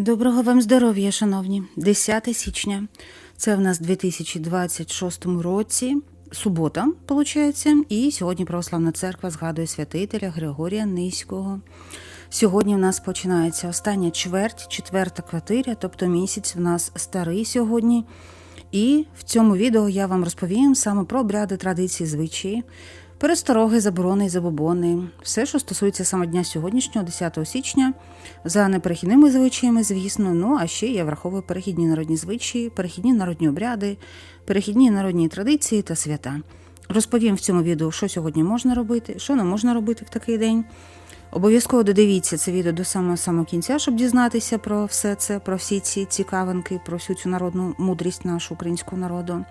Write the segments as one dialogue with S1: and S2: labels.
S1: Доброго вам здоров'я, шановні. 10 січня. Це в нас 2026 році. Субота, виходить, і сьогодні Православна церква згадує святителя Григорія Низького. Сьогодні в нас починається остання чверть, четверта квартиря, тобто місяць у нас старий сьогодні. І в цьому відео я вам розповім саме про обряди традиції, звичаї, перестороги, заборони і забобони, все, що стосується саме дня сьогоднішнього, 10 січня, за неперехідними звичаями, звісно. Ну а ще я враховую перехідні народні звичаї, перехідні народні обряди, перехідні народні традиції та свята. Розповім в цьому відео, що сьогодні можна робити, що не можна робити в такий день. Обов'язково додивіться це відео до самого самого кінця, щоб дізнатися про все це, про всі ці цікавинки, про всю цю народну мудрість нашого українського народу.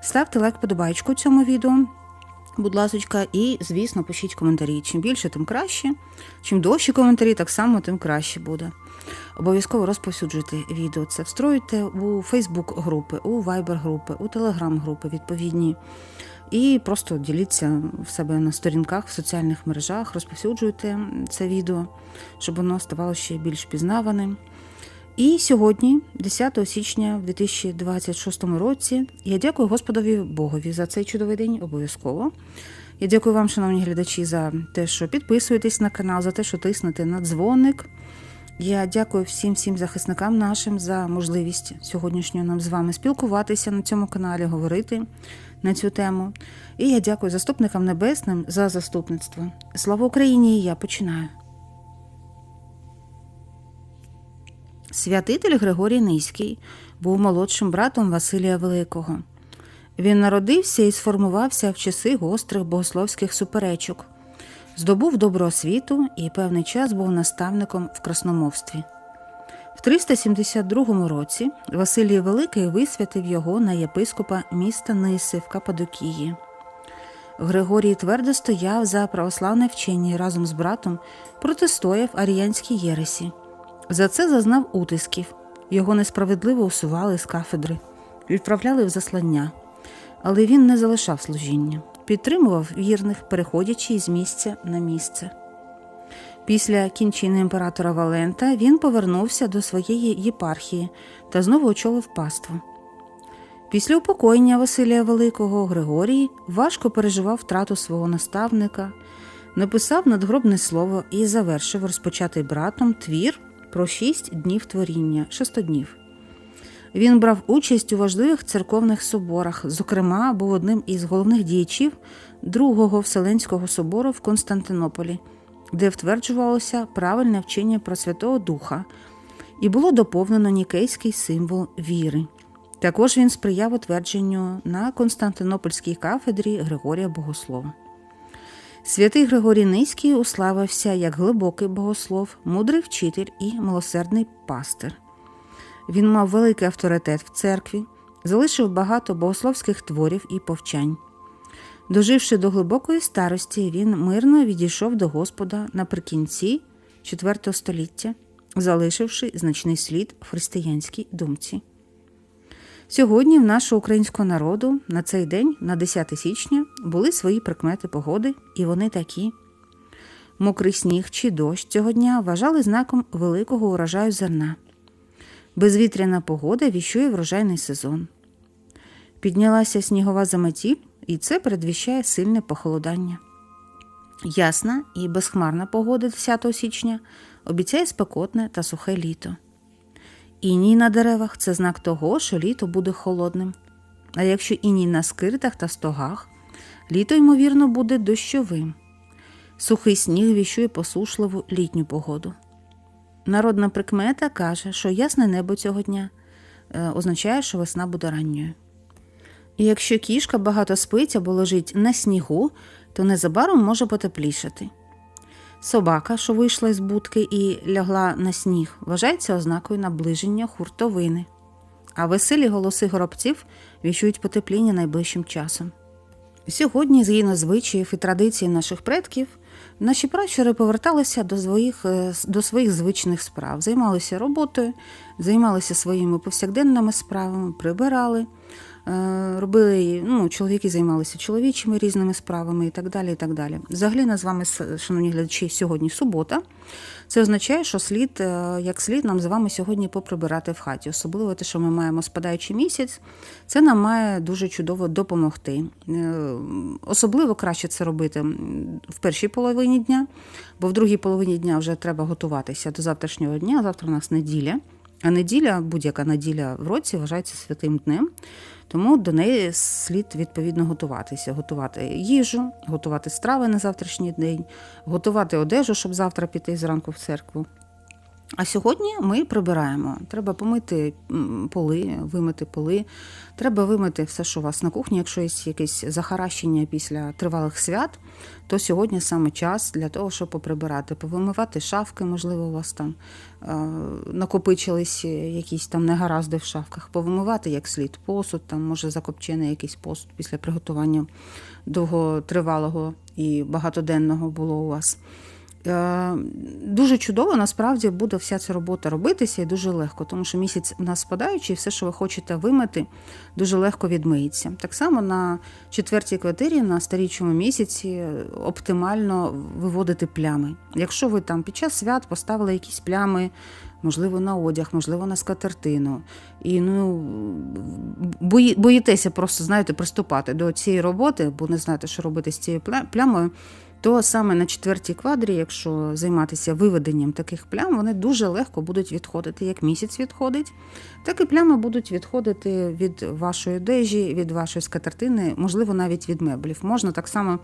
S1: Ставте лайк, подобайку цьому відео, будь ласочка, і, звісно, пишіть коментарі. Чим більше, тим краще. Чим довші коментарі, так само, тим краще буде. Обов'язково розповсюджуйте відео. Це встроюйте у Фейсбук групи, у Viber групи, у Телеграм групи відповідні. І просто діліться в себе на сторінках в соціальних мережах, розповсюджуйте це відео, щоб воно ставало ще більш пізнаваним. І сьогодні, 10 січня 2026 році, я дякую Господові Богові за цей чудовий день обов'язково. Я дякую вам, шановні глядачі, за те, що підписуєтесь на канал, за те, що тиснете на дзвоник. Я дякую всім всім захисникам нашим за можливість сьогоднішнього нам з вами спілкуватися на цьому каналі, говорити на цю тему. І я дякую заступникам небесним за заступництво. Слава Україні! Я починаю. Святитель Григорій Низький був молодшим братом Василія Великого. Він народився і сформувався в часи гострих богословських суперечок, здобув добру освіту і певний час був наставником в красномовстві. В 372 році Василій Великий висвятив його на єпископа міста Ниси в Кападокії. Григорій твердо стояв за православне вчення і разом з братом протистояв аріянській єресі. За це зазнав утисків, його несправедливо усували з кафедри, відправляли в заслання. Але він не залишав служіння, підтримував вірних, переходячи з місця на місце. Після кінчини імператора Валента він повернувся до своєї єпархії та знову очолив паству. Після упокоєння Василія Великого Григорій важко переживав втрату свого наставника, написав надгробне слово і завершив розпочатий братом твір про шість днів творіння шестоднів. Він брав участь у важливих церковних соборах, зокрема, був одним із головних діячів Другого Вселенського собору в Константинополі, де втверджувалося правильне вчення про Святого Духа, і було доповнено нікейський символ віри. Також він сприяв утвердженню на Константинопольській кафедрі Григорія Богослова. Святий Григорій Низький уславився як глибокий богослов, мудрий вчитель і милосердний пастир. Він мав великий авторитет в церкві, залишив багато богословських творів і повчань. Доживши до глибокої старості, він мирно відійшов до Господа наприкінці IV століття, залишивши значний слід в християнській думці. Сьогодні в нашого українського народу на цей день, на 10 січня, були свої прикмети погоди, і вони такі. Мокрий сніг чи дощ цього дня вважали знаком великого урожаю зерна. Безвітряна погода віщує врожайний сезон. Піднялася снігова заметіль, і це передвіщає сильне похолодання. Ясна і безхмарна погода 10 січня обіцяє спекотне та сухе літо. Іній на деревах це знак того, що літо буде холодним. А якщо іній на скиртах та стогах, літо, ймовірно, буде дощовим. Сухий сніг віщує посушливу літню погоду. Народна прикмета каже, що ясне небо цього дня е, означає, що весна буде ранньою. І якщо кішка багато спить або лежить на снігу, то незабаром може потеплішати. Собака, що вийшла із будки і лягла на сніг, вважається ознакою наближення хуртовини, а веселі голоси горобців віщують потепління найближчим часом. Сьогодні, згідно звичаїв і традицій наших предків, наші пращури поверталися до своїх до своїх звичних справ, займалися роботою, займалися своїми повсякденними справами, прибирали, Е, Робили, ну, чоловіки займалися чоловічими різними справами і так далі. і так далі. Взагалі, на з вами, шановні глядачі, сьогодні субота. Це означає, що слід, е, як слід, нам з вами сьогодні поприбирати в хаті. Особливо те, що ми маємо спадаючий місяць, це нам має дуже чудово допомогти. Е, Особливо краще це робити в першій половині дня, бо в другій половині дня вже треба готуватися до завтрашнього дня. Завтра у нас неділя. А неділя, будь-яка неділя в році вважається святим днем, тому до неї слід відповідно готуватися, готувати їжу, готувати страви на завтрашній день, готувати одежу, щоб завтра піти зранку в церкву. А сьогодні ми прибираємо. Треба помити поли, вимити поли. Треба вимити все, що у вас на кухні. Якщо є якесь захаращення після тривалих свят, то сьогодні саме час для того, щоб поприбирати, повимивати шафки, можливо, у вас там е, накопичились якісь там негаразди в шафках, повимивати як слід посуд, там може закопчений якийсь посуд після приготування довготривалого і багатоденного було у вас. Е, Дуже чудово, насправді буде вся ця робота робитися і дуже легко, тому що місяць у нас спадаючий, і все, що ви хочете вимити, дуже легко відмиється. Так само на четвертій квартирі на старічому місяці оптимально виводити плями. Якщо ви там під час свят поставили якісь плями, можливо, на одяг, можливо, на скатертину, і ну бої, боїтеся просто знаєте, приступати до цієї роботи, бо не знаєте, що робити з цією плямою то саме на четвертій квадрі, якщо займатися виведенням таких плям, вони дуже легко будуть відходити. Як місяць відходить, так і плями будуть відходити від вашої одежі, від вашої скатертини, можливо, навіть від меблів. Можна так само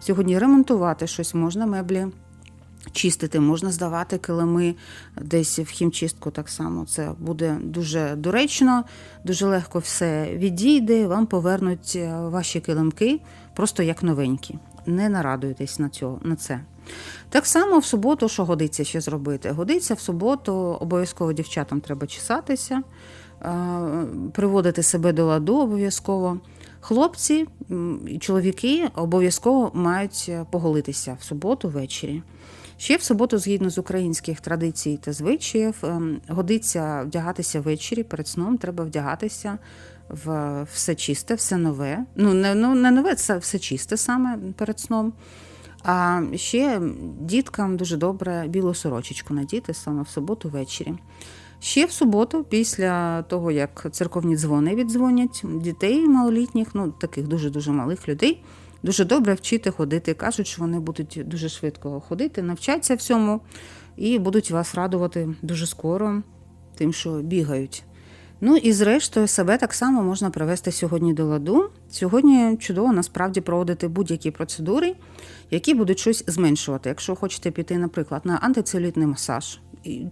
S1: сьогодні ремонтувати щось, можна меблі. Чистити, можна здавати килими десь в хімчистку так само. Це буде дуже доречно, дуже легко все відійде, вам повернуть е, ваші килимки просто як новенькі. Не нарадуйтесь на, цього, на це. Так само в суботу, що годиться ще зробити? Годиться в суботу, обов'язково дівчатам треба чесатися, е, приводити себе до ладу обов'язково. Хлопці і чоловіки обов'язково мають поголитися в суботу ввечері. Ще в суботу, згідно з українських традицій та звичаїв, ем, годиться вдягатися ввечері перед сном, треба вдягатися в все чисте, все нове. Ну, не, ну, не нове, це все чисте саме перед сном. А ще діткам дуже добре білу сорочечку надіти саме в суботу ввечері. Ще в суботу, після того, як церковні дзвони віддзвонять, дітей малолітніх, ну таких дуже-дуже малих людей, дуже добре вчити ходити. Кажуть, що вони будуть дуже швидко ходити, навчаться всьому і будуть вас радувати дуже скоро, тим, що бігають. Ну і зрештою себе так само можна привести сьогодні до ладу. Сьогодні чудово насправді проводити будь-які процедури, які будуть щось зменшувати. Якщо хочете піти, наприклад, на антицелюлітний масаж,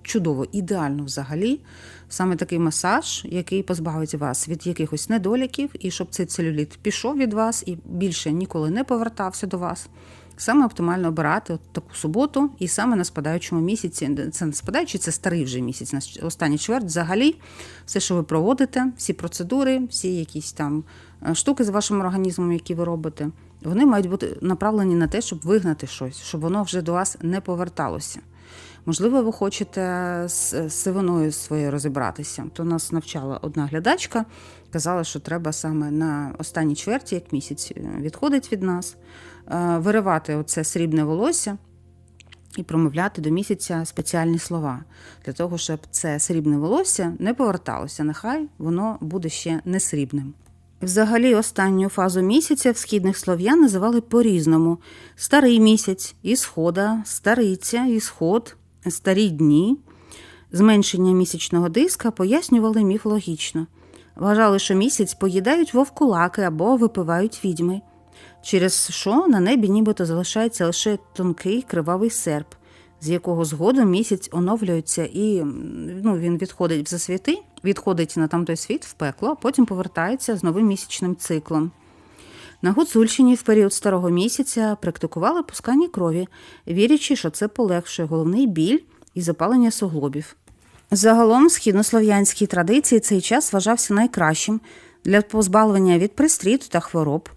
S1: чудово, ідеально взагалі, саме такий масаж, який позбавить вас від якихось недоліків, і щоб цей целюліт пішов від вас і більше ніколи не повертався до вас. Саме оптимально обирати от таку суботу, і саме на спадаючому місяці. Це не спадаючий, це старий вже місяць, на останній чверть. Взагалі, все, що ви проводите, всі процедури, всі якісь там е, штуки з вашим організмом, які ви робите, вони мають бути направлені на те, щоб вигнати щось, щоб воно вже до вас не поверталося. Можливо, ви хочете з сивиною своєю розібратися. То нас навчала одна глядачка, казала, що треба саме на останній чверті, як місяць е, відходить від нас, е, виривати оце срібне волосся і промовляти до місяця спеціальні слова для того, щоб це срібне волосся не поверталося. Нехай воно буде ще не срібним. Взагалі, останню фазу місяця в східних слов'ян називали по-різному: старий місяць, ісхода, стариця, ісход, старі дні. Зменшення місячного диска пояснювали міфологічно. Вважали, що місяць поїдають вовкулаки або випивають відьми, через що на небі нібито залишається лише тонкий кривавий серп, з якого згодом місяць оновлюється і ну, він відходить в засвіти, відходить на тамтой світ в пекло, а потім повертається з новим місячним циклом. На Гуцульщині в період старого місяця практикували пускання крові, вірячи, що це полегшує головний біль і запалення суглобів. Загалом, східнослов'янській традиції цей час вважався найкращим для позбавлення від пристріту та хвороб.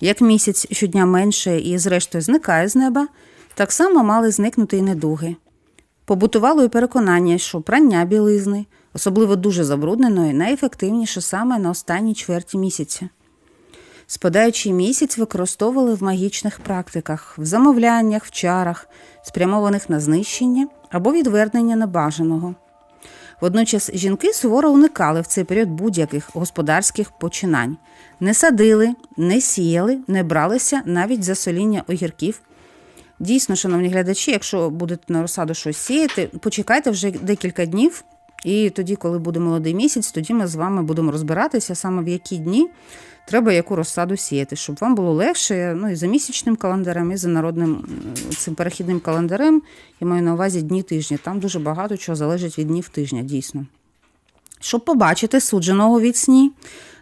S1: Як місяць щодня менше і, зрештою, зникає з неба, так само мали зникнути й недуги. Побутувало і переконання, що прання білизни, особливо дуже забрудненої, найефективніше саме на останній чверті місяця. Спадаючий місяць використовували в магічних практиках, в замовляннях, в чарах, спрямованих на знищення або відвернення небажаного. Водночас жінки суворо уникали в цей період будь-яких господарських починань, не садили, не сіяли, не бралися навіть за соління огірків. Дійсно, шановні глядачі, якщо будете на розсаду щось сіяти, почекайте вже декілька днів, і тоді, коли буде молодий місяць, тоді ми з вами будемо розбиратися саме в які дні треба яку розсаду сіяти, щоб вам було легше. Ну і за місячним календарем, і за народним цим перехідним календарем. Я маю на увазі дні тижня. Там дуже багато чого залежить від днів тижня, дійсно. Щоб побачити судженого від сні,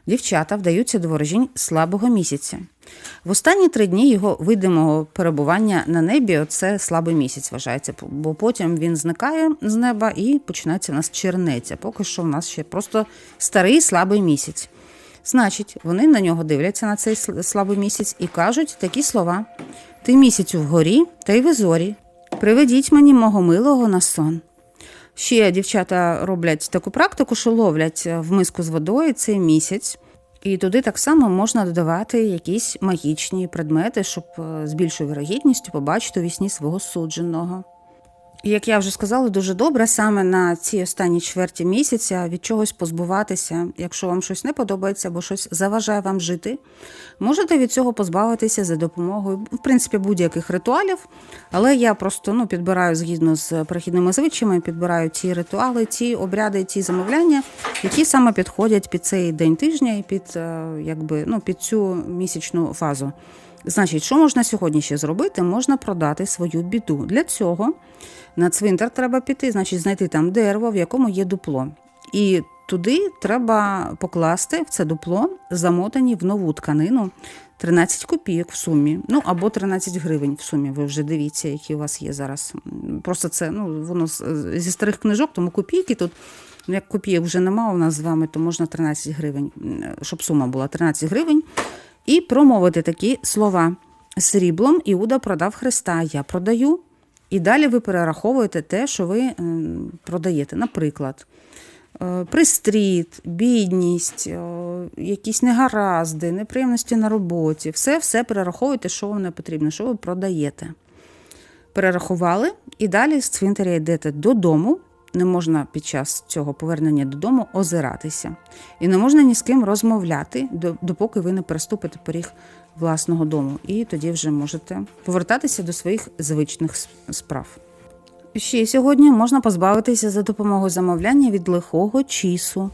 S1: дівчата вдаються до ворожінь слабого місяця. В останні три дні його видимого перебування на небі це слабий місяць вважається, бо потім він зникає з неба і починається в нас чернеця. Поки що в нас ще просто старий слабий місяць. Значить, вони на нього дивляться на цей слабий місяць і кажуть такі слова: Ти місяцю вгорі, та й в зорі. Приведіть мені мого милого на сон. Ще дівчата роблять таку практику, що ловлять в миску з водою цей місяць, і туди так само можна додавати якісь магічні предмети, щоб е, з більшою вірогідністю побачити у вісні свого судженого. Як я вже сказала, дуже добре саме на ці останні чверті місяця від чогось позбуватися, якщо вам щось не подобається або щось заважає вам жити, можете від цього позбавитися за допомогою, в принципі, будь-яких ритуалів. Але я просто ну, підбираю згідно з перехідними звичаями, підбираю ті ритуали, ті обряди, ті замовляння, які саме підходять під цей день тижня і під, е, якби, ну, під цю місячну фазу. Значить, що можна сьогодні ще зробити? Можна продати свою біду. Для цього на цвинтар треба піти, значить, знайти там дерево, в якому є дупло. І туди треба покласти в це дупло, замотані в нову тканину 13 копійок в сумі, ну або 13 гривень в сумі. Ви вже дивіться, які у вас є зараз. Просто це ну, воно зі старих книжок, тому копійки тут. Ну, як копійок вже нема у нас з вами, то можна 13 гривень, щоб сума була 13 гривень і промовити такі слова. Сріблом Іуда продав Христа, я продаю. І далі ви перераховуєте те, що ви продаєте. Наприклад, е, пристріт, бідність, якісь негаразди, неприємності на роботі. Все все перераховуєте, що вам не потрібно, що ви продаєте. Перерахували і далі з цвинтаря йдете додому не можна під час цього повернення додому озиратися. І не можна ні з ким розмовляти, допоки ви не переступите поріг власного дому. І тоді вже можете повертатися до своїх звичних справ. Ще сьогодні можна позбавитися за допомогою замовляння від лихого чісу.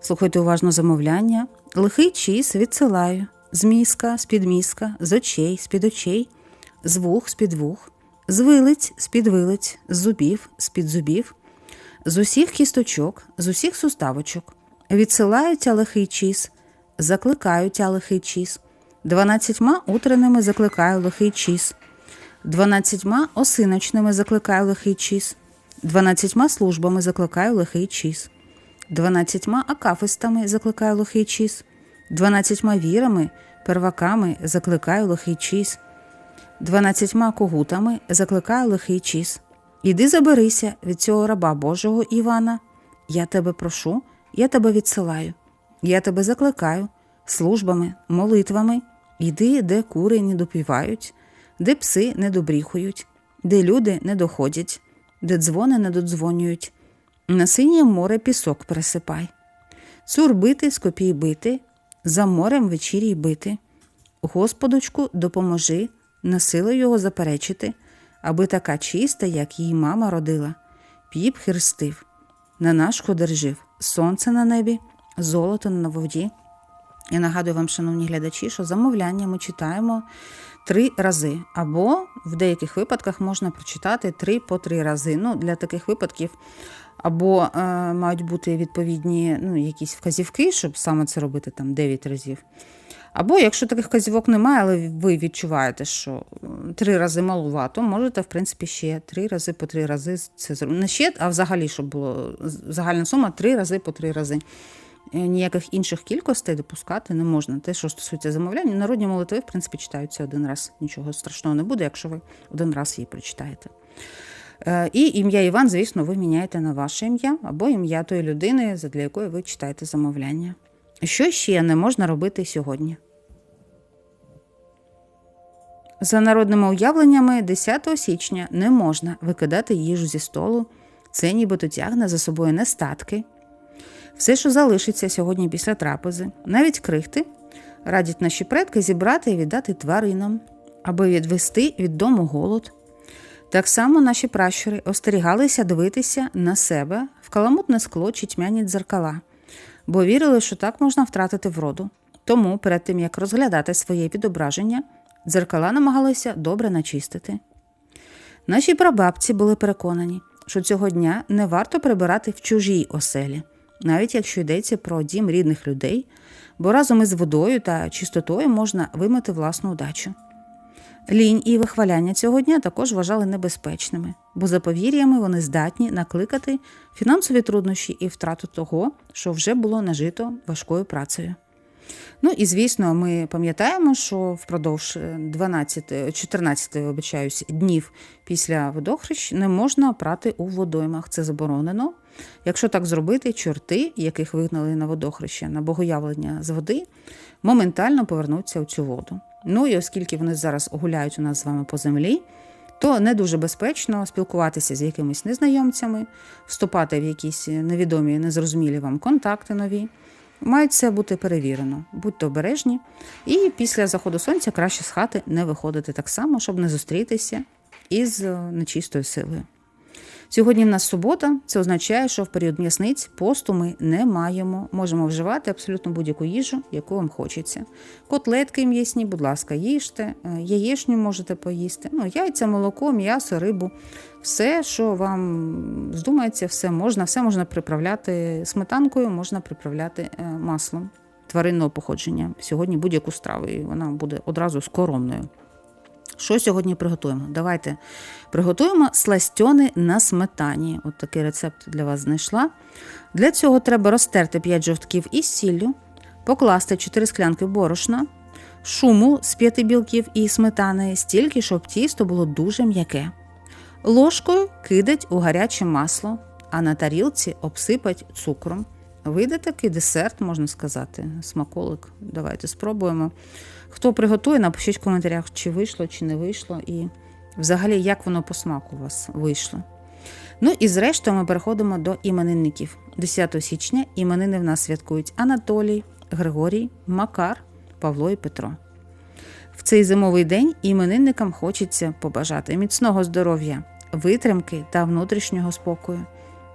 S1: Слухайте уважно замовляння. Лихий чіс відсилаю з мізка, з під мізка, з очей, з під очей, з вух, з під вух, з вилиць, з під вилиць, з зубів, з під зубів, з усіх кісточок, з усіх суставочок, відсилають лихий чіс, закликають лихий чіс, дванадцятьма утренними закликаю лихий чіс, дванадцятьма осиночними закликаю лихий чіс, дванадцятьма службами закликаю лихий чіс, дванадцятьма акафистами закликаю лихий чіс, дванадцятьма вірами, перваками закликаю лихий чіс, дванадцятьма когутами закликаю лихий чіс. Іди заберися від цього раба Божого Івана. Я тебе прошу, я тебе відсилаю, я тебе закликаю службами, молитвами. Іди, де кури не допівають, де пси не добріхують, де люди не доходять, де дзвони не додзвонюють. На синє море пісок пересипай. Цур бити, скопій бити, за морем вечірій бити. Господочку, допоможи, на силу його заперечити аби така чиста, як її мама родила, піп хирстив, на наш ходержив, сонце на небі, золото на воді. Я нагадую вам, шановні глядачі, що замовляння ми читаємо три рази, або в деяких випадках можна прочитати три по три рази. Ну, Для таких випадків або е, мають бути відповідні ну, якісь вказівки, щоб саме це робити там 9 разів. Або, якщо таких казівок немає, але ви відчуваєте, що три рази малувато, можете, в принципі, ще три рази по три рази це зробити. Не ще, а взагалі, щоб було загальна сума три рази по три рази. Е, ніяких інших кількостей допускати не можна. Те, що стосується замовляння, народні молитви, в принципі, читаються один раз. Нічого страшного не буде, якщо ви один раз її прочитаєте. Е, І ім'я Іван, звісно, ви міняєте на ваше ім'я або ім'я тої людини, для якої ви читаєте замовляння. Що ще не можна робити сьогодні? За народними уявленнями, 10 січня не можна викидати їжу зі столу. Це нібито тягне за собою нестатки. Все, що залишиться сьогодні після трапези, навіть крихти, радять наші предки зібрати і віддати тваринам, аби відвести від дому голод. Так само наші пращури остерігалися дивитися на себе в каламутне скло чи тьмяні дзеркала, бо вірили, що так можна втратити вроду. Тому, перед тим як розглядати своє відображення, дзеркала намагалися добре начистити. Наші прабабці були переконані, що цього дня не варто прибирати в чужій оселі, навіть якщо йдеться про дім рідних людей, бо разом із водою та чистотою можна вимити власну удачу. Лінь і вихваляння цього дня також вважали небезпечними, бо за повір'ями вони здатні накликати фінансові труднощі і втрату того, що вже було нажито важкою працею. Ну і звісно, ми пам'ятаємо, що впродовж 12, 14 вибачаюсь, днів після водохрещ не можна прати у водоймах. Це заборонено. Якщо так зробити, чорти, яких вигнали на водохреще на богоявлення з води, моментально повернуться у цю воду. Ну і оскільки вони зараз гуляють у нас з вами по землі, то не дуже безпечно спілкуватися з якимись незнайомцями, вступати в якісь невідомі, незрозумілі вам контакти нові. Має це бути перевірено, будьте обережні, і після заходу сонця краще з хати не виходити так само, щоб не зустрітися із нечистою силою. Сьогодні в нас субота, це означає, що в період м'ясниць посту ми не маємо. Можемо вживати абсолютно будь-яку їжу, яку вам хочеться. Котлетки м'ясні, будь ласка, їжте, яєчню можете поїсти. Ну, Яйця, молоко, м'ясо, рибу. Все, що вам здумається, все можна, все можна приправляти сметанкою, можна приправляти маслом тваринного походження. Сьогодні будь-яку страву, і вона буде одразу скоромною. Що сьогодні приготуємо? Давайте приготуємо сластьони на сметані. От такий рецепт для вас знайшла. Для цього треба розтерти 5 жовтків із сіллю, покласти 4 склянки борошна, шуму з 5 білків і сметани, стільки, щоб тісто було дуже м'яке. Ложкою кидать у гаряче масло, а на тарілці обсипать цукром. Вийде такий десерт, можна сказати, смаколик. Давайте спробуємо. Хто приготує, напишіть в коментарях, чи вийшло, чи не вийшло, і взагалі, як воно по смаку у вас вийшло. Ну і зрештою ми переходимо до іменинників. 10 січня іменини в нас святкують Анатолій, Григорій, Макар, Павло і Петро. В цей зимовий день іменинникам хочеться побажати міцного здоров'я, витримки та внутрішнього спокою.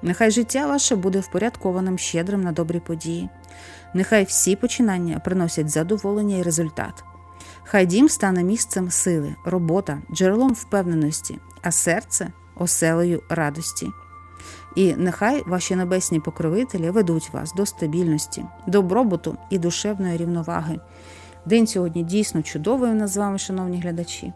S1: Нехай життя ваше буде впорядкованим, щедрим на добрі події. Нехай всі починання приносять задоволення і результат. Хай дім стане місцем сили, робота, джерелом впевненості, а серце оселею радості. І нехай ваші небесні покровителі ведуть вас до стабільності, добробуту і душевної рівноваги. День сьогодні дійсно чудовий у нас з вами, шановні глядачі.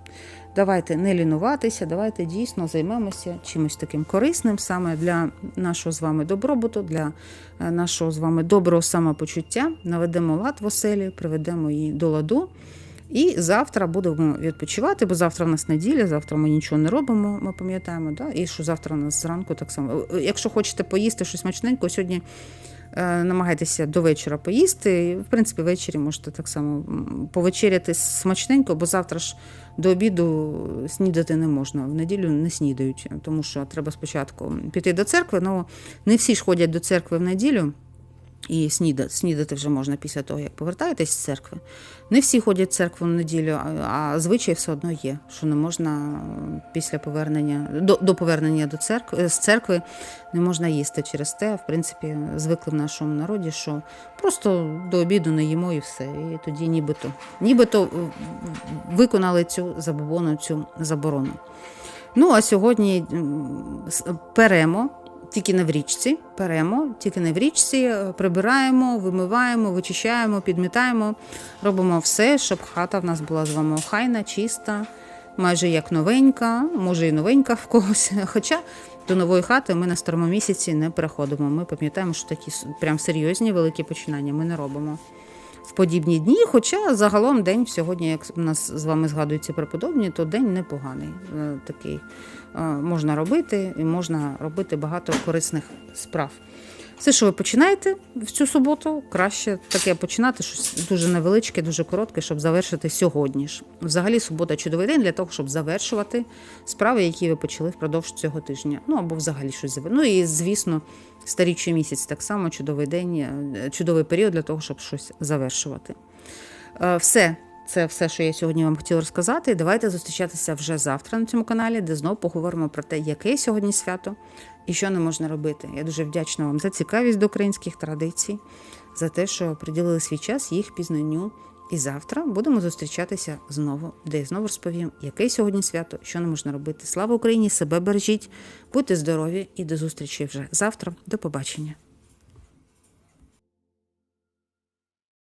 S1: Давайте не лінуватися, давайте дійсно займемося чимось таким корисним саме для нашого з вами добробуту, для нашого з вами доброго самопочуття. Наведемо лад в оселі, приведемо її до ладу. І завтра будемо відпочивати, бо завтра в нас неділя, завтра ми нічого не робимо, ми пам'ятаємо. Да? І що завтра у нас зранку так само. Якщо хочете поїсти щось смачненько, сьогодні намагайтеся до вечора поїсти. В принципі, ввечері можете так само повечеряти смачненько, бо завтра ж до обіду снідати не можна. В неділю не снідають, тому що треба спочатку піти до церкви. Ну не всі ж ходять до церкви в неділю. І снідати, снідати вже можна після того, як повертаєтесь з церкви. Не всі ходять в церкву в неділю, а звичай все одно є, що не можна після повернення до до повернення до церкви з церкви не можна їсти через те. В принципі, звикли в нашому народі, що просто до обіду не їмо і все. І тоді нібито нібито виконали цю забобону, цю заборону. Ну а сьогодні перемо. Тільки не в річці перемо, тільки не в річці, прибираємо, вимиваємо, вичищаємо, підмітаємо, робимо все, щоб хата в нас була з вами охайна, чиста, майже як новенька, може і новенька в когось. Хоча до нової хати ми на старому місяці не переходимо. Ми пам'ятаємо, що такі прям серйозні великі починання ми не робимо. в подібні дні. Хоча загалом день сьогодні, як у нас з вами згадується преподобні, то день непоганий. Е, Такий е, можна робити і можна робити багато корисних справ. Все, що ви починаєте в цю суботу, краще таке починати щось дуже невеличке, дуже коротке, щоб завершити сьогодні ж. Взагалі, субота чудовий день для того, щоб завершувати справи, які ви почали впродовж цього тижня. Ну або взагалі щось завершити. Ну і звісно, старічий місяць так само чудовий день, е, чудовий період для того, щоб щось завершувати. Е, Все. Це все, що я сьогодні вам хотіла розказати. Давайте зустрічатися вже завтра на цьому каналі, де знову поговоримо про те, яке сьогодні свято і що не можна робити. Я дуже вдячна вам за цікавість до українських традицій, за те, що приділили свій час їх пізнанню. І завтра будемо зустрічатися знову, де я знову розповім, яке сьогодні свято, що не можна робити. Слава Україні! Себе бережіть, будьте здорові і до зустрічі вже завтра. До побачення.